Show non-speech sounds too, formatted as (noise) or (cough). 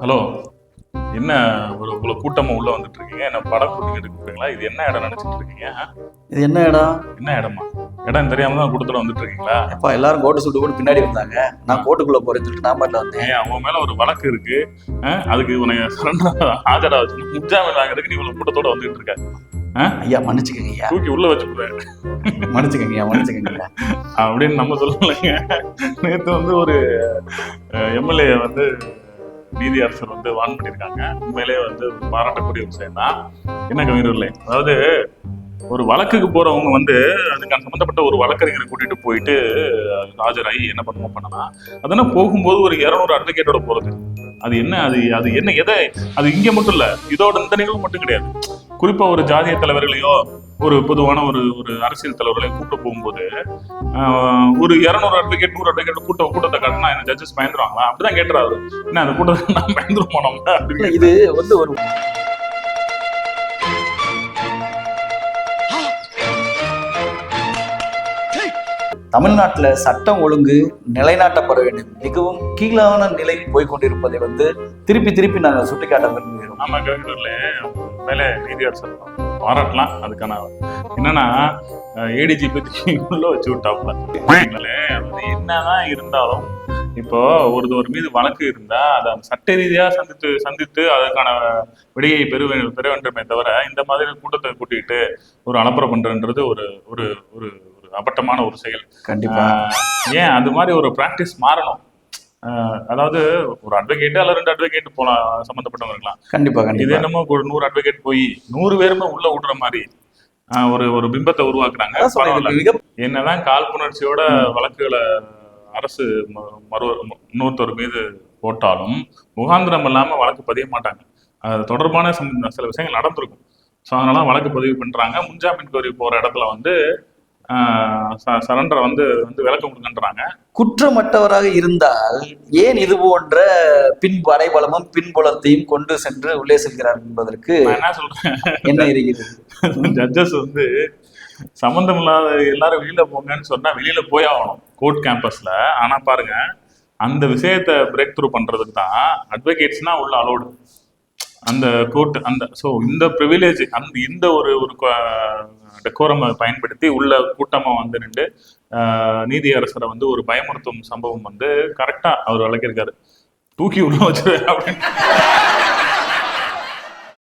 Hello. என்ன ஒரு இவ்வளோ கூட்டமா உள்ள வந்துட்டு இருக்கீங்க? என்ன படம் கூட்டிங்க இருக்கீங்களா? இது என்ன இடம் நினைச்சிட்டு இருக்கீங்க? இது என்ன இடம்? என்ன இடமா? இடம் தெரியாம தான் கூட்டத்துல வந்துட்டு இருக்கீங்களா? எப்பா எல்லாரும் கோட்டு சுட்டு கூட பின்னாடி வந்தாங்க. நான் கோட்டுக்குள்ள போறேன்னு சொல்லிட்டு நான் பாட்டில் வந்தேன். அவன் மேல ஒரு வழக்கு இருக்கு? அதுக்கு உனக்கு சரண்டர் ஆஜரா வச்சு முஜாமீன் வாங்குறதுக்கு நீ இவ்வளவு கூட்டத்தோட வந்துட்டு இருக்க. ஐயா மன்னிச்சுக்கங்க ஐயா. தூக்கி உள்ள வச்சுக்கிறேன் மன்னிச்சுக்கங்க ஐயா மன்னிச்சுக்கங்க அப்படின்னு நம்ம சொல்லலைங்க. நேற்று வந்து ஒரு எம்எல்ஏ வந்து நீதி அரசர் வந்து வான் பண்ணியிருக்காங்க. உண்மையிலேயே வந்து பாராட்டக்கூடிய விஷயம் தான். என்ன கவிஞர்களே அதாவது ஒரு வழக்குக்கு போறவங்க வந்து அதுக்கு சம்பந்தப்பட்ட ஒரு வழக்கறிஞரை கூட்டிட்டு போயிட்டு ஆஜராகி என்ன பண்ணுவோம் பண்ணலாம். அதெல்லாம் போகும்போது ஒரு இரநூறு அட்வொகேட்டோட போறது? அது என்ன அது அது என்ன எதை அது இங்க மட்டும் இல்ல இதோட இந்த நிகழ்வு மட்டும் கிடையாது. குறிப்பா ஒரு ஜாதிய தலைவர்களையோ ஒரு பொதுவான ஒரு ஒரு அரசியல் தலைவர்களையும் கூப்பிட்டு போகும்போது ஒரு இரநூறு அட்வொகேட் நூறு அட்வொகேட் கூட்ட கூட்டத்தை காட்டினா என்ன ஜட்ஜஸ் பயந்துருவாங்களா? அப்படிதான் கேட்டுறாரு. என்ன அந்த கூட்டத்தை நான் பயந்துரும் போனோம் அப்படின்னு இது வந்து ஒரு தமிழ்நாட்டுல சட்டம் ஒழுங்கு நிலைநாட்டப்பட வேண்டும். மிகவும் கீழான நிலை போய்க்கொண்டிருப்பதை வந்து திருப்பி திருப்பி நாங்க சுட்டிக்காட்ட விரும்புகிறோம். ஆமா கவிஞர்களே மேலே நீதி அரசர் பாராட்டலாம். அதுக்கான என்னன்னா ஏடிஜி பத்தி உள்ள வச்சு விட்டாப்ல அது என்னதான் இருந்தாலும் இப்போ ஒருத்தவர் மீது வழக்கு இருந்தா அதை சட்ட ரீதியா சந்தித்து சந்தித்து அதற்கான விடையை பெற பெற வேண்டுமே தவிர இந்த மாதிரி கூட்டத்தை கூட்டிட்டு ஒரு அலப்பறை பண்றன்றது ஒரு ஒரு ஒரு ஒரு அபட்டமான ஒரு செயல். கண்டிப்பா. ஏன் அது மாதிரி ஒரு பிராக்டிஸ் மாறணும். அதாவது ஒரு அட்வொகேட் அல்ல ரெண்டு அட்வொகேட் போலாம் சம்மந்தப்பட்டவங்க இருக்கலாம். கண்டிப்பா இது என்னமோ ஒரு நூறு அட்வொகேட் போய் நூறு பேருமே உள்ள விடுற மாதிரி ஒரு ஒரு பிம்பத்தை உருவாக்குறாங்க. என்னதான் காழ்ப்புணர்ச்சியோட வழக்குகளை அரசு மறு இன்னொருத்தர் மீது போட்டாலும் முகாந்திரம் இல்லாம வழக்கு பதிய மாட்டாங்க. அது தொடர்பான சில விஷயங்கள் நடந்திருக்கும். ஸோ அதனால வழக்கு பதிவு பண்றாங்க. முன்ஜாமீன் கோரி போற இடத்துல வந்து சரண்டரை வந்து வந்து விளக்கம் கொடுங்கன்றாங்க. குற்றமற்றவராக இருந்தால் ஏன் இது போன்ற பின் படைபலமும் பின்புலத்தையும் கொண்டு சென்று உள்ளே செல்கிறார் என்பதற்கு என்ன சொல்றேன்? என்ன இருக்கிறது? (laughs) ஜட்ஜஸ் வந்து சம்மந்தம் இல்லாத எல்லாரும் வெளியில போங்கன்னு சொன்னா வெளியில போய் ஆகணும் கோர்ட் கேம்பஸ்ல ஆனா பாருங்க அந்த விஷயத்தை பிரேக் த்ரூ பண்றதுக்கு தான் அட்வொகேட்ஸ்னா உள்ள அலோடு அந்த கோர்ட் அந்த ஸோ இந்த ப்ரிவிலேஜ் அந்த இந்த ஒரு ஒரு டெக்கோரம் பயன்படுத்தி உள்ள கூட்டமா வந்து நின்று நீதி அரசரை வந்து ஒரு பயமுறுத்தும் சம்பவம் வந்து கரெக்டா அவர் விளக்கியிருக்காரு. தூக்கி உள்ள வச்சு அப்படின்னு.